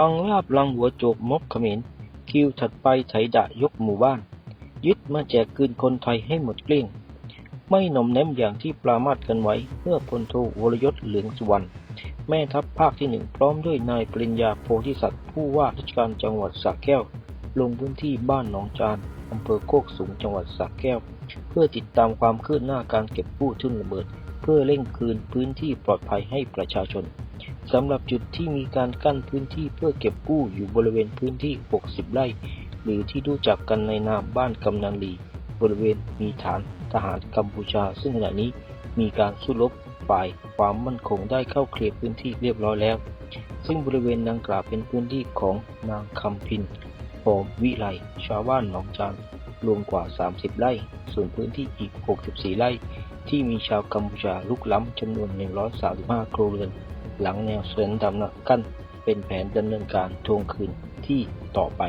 พังลาบลังหัวโจกมกเขมรคิวถัดไปไถดะยกหมู่บ้าน ยึดมาแจกคืนคนไทยให้หมดเกลี้ยง ไม่หน่อมแนมอย่างที่ปรามาสกันไว้เมื่อพลโทวรยศเหลืองสุวรรณแม่ทัพภาคที่หนึ่งพร้อมด้วยนายปริญญาโพธิสัตว์ ผู้ว่าราชการจังหวัดสระแก้ว ลงพื้นที่บ้านหนองจานอำเภอโคกสูงจังหวัดสระแก้ว เพื่อติดตามความคืบหน้าการเก็บกู้ทุนระเบิด เพื่อเร่งคืนพื้นที่ปลอดภัยให้ประชาชนสำหรับจุดที่มีการกั้นพื้นที่เพื่อเก็บกู้อยู่บริเวณพื้นที่ 60 ไร่ หรือที่รู้จักกันในนามบ้านกำนันลี บริเวณมีฐานทหารกัมพูชา ซึ่งขณะนี้มีการสู้รบฝ่ายความมั่นคงได้เข้าเคลียร์พื้นที่เรียบร้อยแล้ว ซึ่งบริเวณดังกล่าวเป็นพื้นที่ของนางคำพินโหมวิไลชาวบ้านหนองจาน รวมกว่า 30 ไร่ ส่วนพื้นที่อีก 64 ไร่ ที่มีชาวกัมพูชาลุกล้ำจำนวน 135 ครัวเรือน หลังแนวเส้นดำหนักกั้น เป็นแผนดำเนินการทวงคืนที่ต่อไป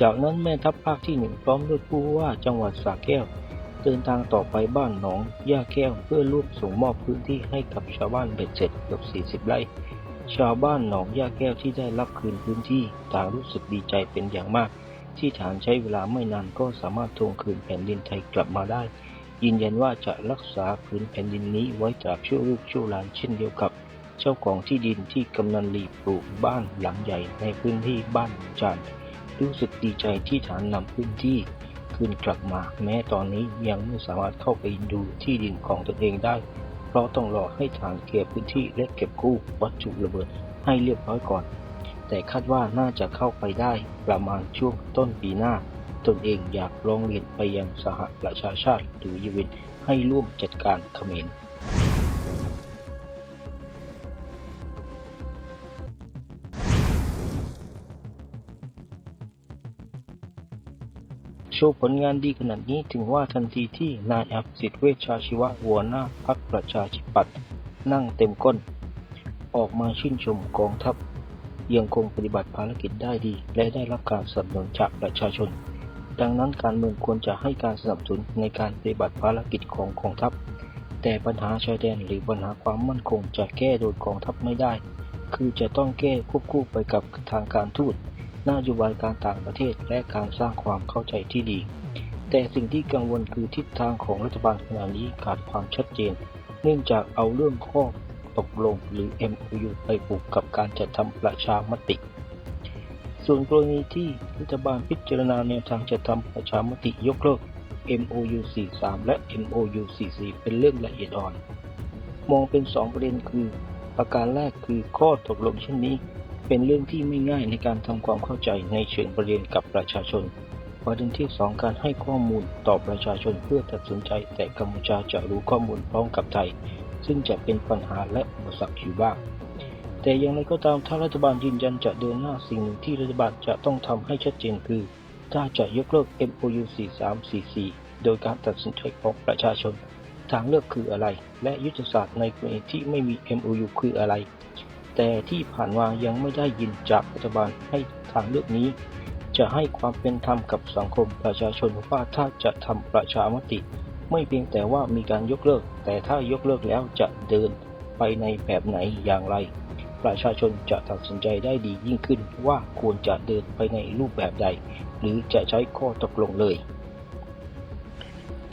จากนั้นแม่ทัพภาคที่หนึ่งพร้อมด้วยผู้ว่าจังหวัดสระแก้ว เดินทางต่อไปบ้านหนองย่าแก้วเพื่อร่วมส่งมอบพื้นที่ให้กับชาวบ้านเบ็ดเสร็จเกือบ40 ไร่ชาวบ้านหนองย่าแก้วที่ได้รับคืนพื้นที่ต่างรู้สึกดีใจเป็นอย่างมาก ที่ฐานใช้เวลาไม่นานก็สามารถทวงคืนแผ่นดินไทยกลับมาได้ ยืนยันว่าจะรักษาพื้นแผ่นดินนี้ไว้ตราบชั่วลูกชั่วหลานเช่นเดียวกับ เจ้าของที่ดินที่กำนันลีปลูกบ้านหลังใหญ่ในพื้นที่บ้านหนองจานรู้สึกดีใจที่ฐานนำพื้นที่คืนกลับมา แม้ตอนนี้ยังไม่สามารถเข้าไปดูที่ดินของตนเองได้ เพราะต้องรอให้ฐานเคลียร์พื้นที่และเก็บกู้วัตถุระเบิดให้เรียบร้อยก่อน แต่คาดว่าน่าจะเข้าไปได้ประมาณช่วงต้นปีหน้า ตนเองอยากร้องเรียนไปยังสหประชาชาติหรือยูเวนให้ร่วมจัดการเขมรโชว์ผลงานดีขนาดนี้ถึงว่าทันทีที่นายอภิสิทธิ์เวชชาชีวะหัวหน้าพักประชาธิปัตย์นั่งเต็มก้น ออกมาชื่นชมกองทัพ ยังคงปฏิบัติภารกิจได้ดี และได้รับการสนับสนุนจากประชาชน ดังนั้นการเมืองควรจะให้การสนับสนุนในการปฏิบัติภารกิจของกองทัพ แต่ปัญหาชายแดนหรือปัญหาความมั่นคงจะแก้โดยกองทัพไม่ได้ คือจะต้องแก้ควบคู่ไปกับทางการทูตนโยบายการต่างประเทศและการสร้างความเข้าใจที่ดี แต่สิ่งที่กังวลคือทิศทางของรัฐบาลขณะนี้ขาดความชัดเจน เนื่องจากเอาเรื่องข้อ ตกลงหรือ MOU ไปผูกกับการจัดทำประชามติ ส่วนกรณีที่รัฐบาลพิจารณาแนวทางจัดทำประชามติยกเลิก MOU 43 และ MOU 44 เป็นเรื่องละเอียดอ่อน มองเป็นสองประเด็นคือ ประการแรกคือข้อตกลงเช่นนี้ เป็นเรื่องที่ไม่ง่ายในการทำความเข้าใจในเชิงประเด็นกับประชาชน ประเด็นที่สองการให้ข้อมูลต่อประชาชนเพื่อตัดสินใจแต่กัมพูชาจะรู้ข้อมูลพร้อมกับไทย ซึ่งจะเป็นปัญหาและอุปสรรคอยู่บ้าง แต่อย่างไรก็ตามถ้ารัฐบาลยืนยันจะเดินหน้าสิ่งหนึ่งที่รัฐบาลจะต้องทำให้ชัดเจนคือ ถ้าจะยกเลิก MOU 4344 โดยการตัดสินใจของประชาชน ทางเลือกคืออะไร และยุทธศาสตร์ในกรณีที่ไม่มี MOU คืออะไร แต่ที่ผ่านมายังไม่ได้ยินจากรัฐบาลให้ทางเลือกนี้ จะให้ความเป็นธรรมกับสังคมประชาชนว่าถ้าจะทำประชามติ ไม่เพียงแต่ว่ามีการยกเลิก แต่ถ้ายกเลิกแล้วจะเดินไปในแบบไหนอย่างไร ประชาชนจะตัดสินใจได้ดียิ่งขึ้นว่าควรจะเดินไปในรูปแบบใด หรือจะใช้ข้อตกลงเลย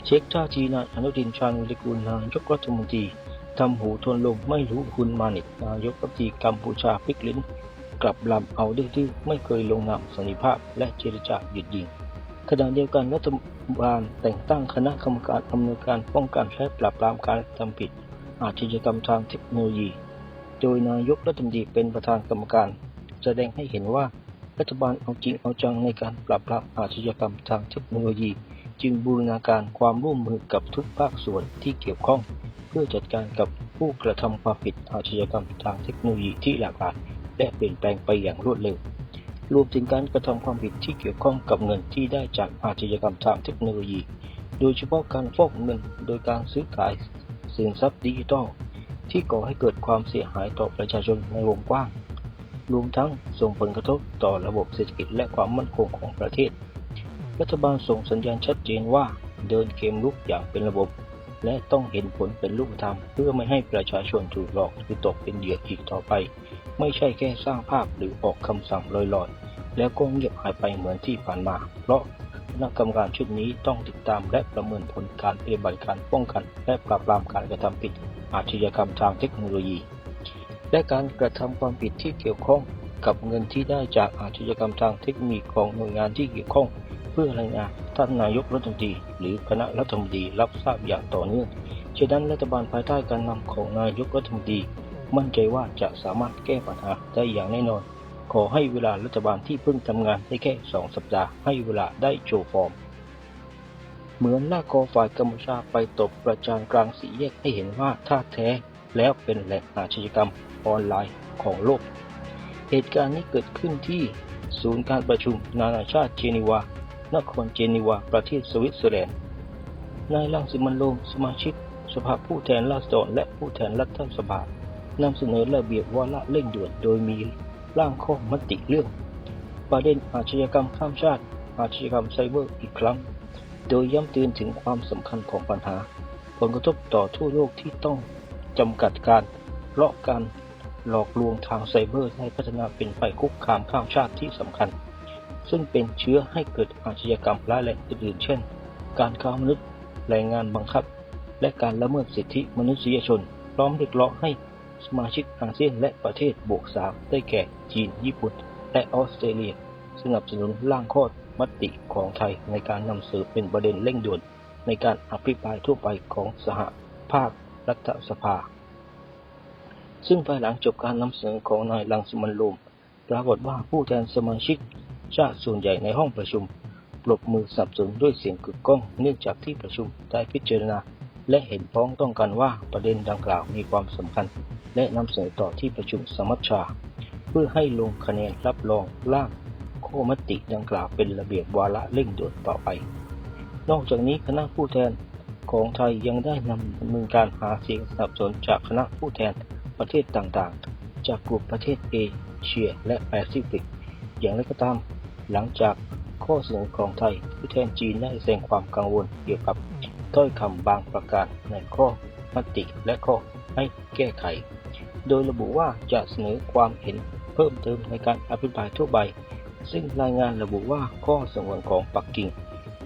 เช็คท่าทีนายอนุทินชาญวิรกูลนายกรัฐมนตรีทำหูทวนลมไม่รู้คุณมานิตนายกรัฐมนตรีกัมพูชาพลิกลิ้นกลับลำเอาดื้อๆไม่เคยลงนามสันนิภาพและเจรจาหยุดยิง ขณะเดียวกันรัฐบาลแต่งตั้งคณะกรรมการอำนวยการป้องกันและปราบปรามการทำผิด อาชญากรรมทางเทคโนโลยี โดยนายกรัฐมนตรีเป็นประธานกรรมการ แสดงให้เห็นว่ารัฐบาลเอาจริงเอาจังในการปราบปรามอาชญากรรมทางเทคโนโลยี จึงบูรณาการความร่วมมือกับทุกภาคส่วนที่เกี่ยวข้อง เพื่อจัดการกับผู้กระทำความผิดอาชญากรรมทางเทคโนโลยีที่หลากหลายและเปลี่ยนแปลงไปอย่างรวดเร็ว รวมถึงการกระทำความผิดที่เกี่ยวข้องกับเงินที่ได้จากอาชญากรรมทางเทคโนโลยี โดยเฉพาะการฟอกเงินโดยการซื้อขายสินทรัพย์ดิจิทัลที่ก่อให้เกิดความเสียหายต่อประชาชนในวงกว้าง รวมทั้งส่งผลกระทบต่อระบบเศรษฐกิจและความมั่นคงของประเทศ รัฐบาลส่งสัญญาณชัดเจนว่าเดินเกมลุกอย่างเป็นระบบ และต้องเห็นผลเป็นรูปธรรม เพื่อไม่ให้ประชาชนถูกหลอกหรือตกเป็นเหยื่ออีกต่อไป ไม่ใช่แค่สร้างภาพหรือออกคำสั่งลอยๆ แล้วก็เงียบหายไปเหมือนที่ผ่านมา เพราะคณะกรรมการชุดนี้ต้องติดตามและประเมินผลการปฏิบัติการป้องกัน และปราบปรามการกระทำผิดอาชญากรรมทางเทคโนโลยี และการกระทำความผิดที่เกี่ยวข้องกับเงินที่ได้จากอาชญากรรมทางเทคโนโลยีของหน่วยงานที่เกี่ยวข้อง เพื่อรายงานท่านนายกรัฐมนตรีหรือคณะรัฐมนตรีรับทราบอย่างต่อเนื่องฉะนั้นรัฐบาลภายใต้การนำของนายกรัฐมนตรี มั่นใจว่าจะสามารถแก้ปัญหาได้อย่างแน่นอน ขอให้เวลารัฐบาลที่เพิ่งทำงานได้แค่สองสัปดาห์ให้เวลาได้โชว์ฟอร์ม เหมือนลากคอฝ่ายกัมพูชาไปตบประจานกลางสี่แยกให้เห็นว่าท่าแท้แล้วเป็นแหล่งอาชญากรรมออนไลน์ของโลก เหตุการณ์นี้เกิดขึ้นที่ศูนย์การประชุมนานาชาติเจนีวา นครเจนีวา ประเทศสวิตเซอร์แลนด์ นายลังสิมันโรมสมาชิก สภาผู้แทนราษฎรและผู้แทนรัฐสภา นำเสนอระเบียบวาระเร่งด่วนโดยมีร่างข้อมติเรื่อง ประเด็นอาชญากรรมข้ามชาติ อาชญากรรมไซเบอร์อีกครั้ง โดยย้ำเตือนถึงความสำคัญของปัญหา ผลกระทบต่อทั่วโลกที่ต้องจำกัดการเพราะการหลอกลวงทางไซเบอร์ได้พัฒนาเป็นภัยคุกคามข้ามชาติที่สำคัญ ซึ่งเป็นเชื้อให้เกิดอาชญากรรมร้ายแรงอื่นๆเช่น การค้ามนุษย์แรงงานบังคับ และการละเมิดสิทธิมนุษยชนพร้อมเรียกร้องให้ สมาชิกอาเซียนและประเทศบวกสามได้แก่จีน ญี่ปุ่น และออสเตรเลีย สนับสนุนร่างข้อมติของไทยในการนำเสนอเป็นประเด็นเร่งด่วน ในการอภิปรายทั่วไปของสหภาครัฐสภา ซึ่งภายหลังจบการนำเสนอของนายลังสมันต์โรมปรากฏว่าผู้แทนสมาชิกชาติส่วนใหญ่ในห้องประชุมปรบมือสนับสนุนด้วยเสียงกึกก้อง เนื่องจากที่ประชุมได้พิจารณา และเห็นพ้องต้องกันว่าประเด็นดังกล่าวมีความสำคัญ และนำเสนอต่อที่ประชุมสมัชชา เพื่อให้ลงคะแนนรับรองร่างข้อมติดังกล่าวเป็นระเบียบวาระเร่งด่วนต่อไป นอกจากนี้คณะผู้แทนของไทยยังได้นำดำเนินการหาเสียงสนับสนุนจากคณะผู้แทนประเทศต่างๆ จากกลุ่มประเทศเอเชียและแปซิฟิก อย่างไรก็ตาม หลังจากข้อเสนอของไทยผู้แทนจีนได้แสดงความกังวลเกี่ยวกับถ้อยคำบางประการในข้อมติและข้อให้แก้ไข โดยระบุว่าจะเสนอความเห็นเพิ่มเติมในการอภิปรายทั่วไป ซึ่งรายงานระบุว่าข้อสงวนของปักกิ่ง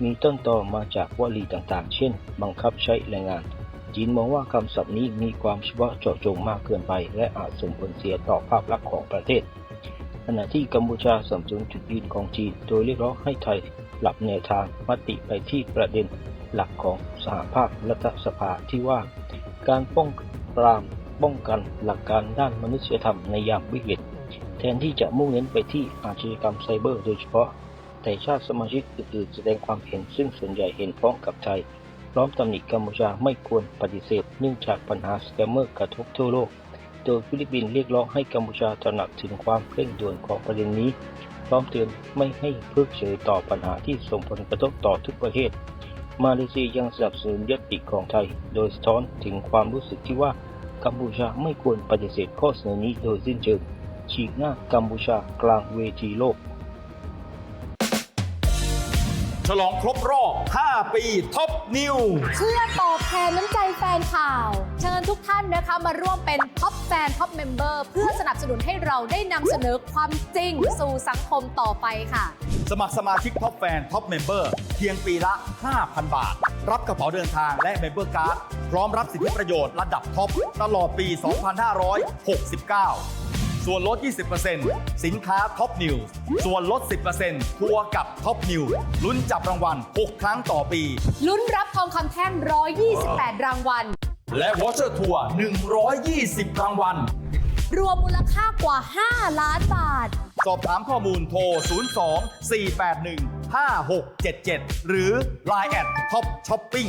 มีต้นตอมาจากวลีต่างๆ เช่น บังคับใช้แรงงาน จีนมองว่าคำศัพท์นี้มีความเฉพาะเจาะจงมากเกินไป และอาจส่งผลเสียต่อภาพลักษณ์ของประเทศ ขณะที่กัมพูชาสนับสนุนจุดยืนของจีน โดยเรียกร้องให้ไทยหลับแนวทางมติไปที่ประเด็นหลักของสหภาพรัฐสภาที่ว่า การป้องปราม ป้องกันหลักการด้านมนุษยธรรมในยามวิกฤตแทนที่จะมุ่งเน้นไปที่อาชญากรรมไซเบอร์โดยเฉพาะ แต่ชาติสมาชิกอื่นๆแสดงความเห็นซึ่งส่วนใหญ่เห็นพ้องกับไทย พร้อมตำหนิกัมพูชาไม่ควรปฏิเสธ เนื่องจากปัญหาสแกมเมอร์กระทบทั่วโลก โดยฟิลิปปินส์เรียกร้องให้กัมพูชาตระหนักถึงความเร่งด่วนของประเด็นนี้ พร้อมเตือนไม่ให้เพิกเฉยต่อปัญหาที่ส่งผลกระทบต่อทุกประเทศ มาเลเซียยังสนับสนุนยติของไทย โดยสะท้อนถึงความรู้สึกที่ว่า กัมพูชาไม่ควรปฏิเสธข้อเสนอนี้โดยสิ้นเชิง ฉีกหน้ากัมพูชากลางเวทีโลก ฉลองครบรอบ 5 ปีท็อปนิวเพื่อตอบแทนน้ำใจแฟนข่าว เชิญทุกท่านนะคะมาร่วมเป็นท็อปแฟนท็อปเมมเบอร์เพื่อสนับสนุนให้เราได้นำเสนอความจริงสู่สังคมต่อไปค่ะ สมัครสมาชิกท็อปแฟนท็อปเมมเบอร์เพียงปีละ 5,000 บาท รับกระเป๋าเดินทางและเมมเบอร์การ์ด พร้อมรับสิทธิประโยชน์ระดับท็อปตลอดปี 2569 ส่วนลด 20%สินค้าท็อปนิวส่วนลด 10%ทัวร์กับท็อปนิวลุ้นจับรางวัล 6 ครั้งต่อปี ลุ้นรับทองคำแท่ง 128 รางวัล และวอเชอร์ทัวร์ 120 รางวัล รวมมูลค่ากว่า 5 ล้านบาท สอบถามข้อมูลโทร 02 481 5677 หรือ Line แอดท็อปช้อปปิ้ง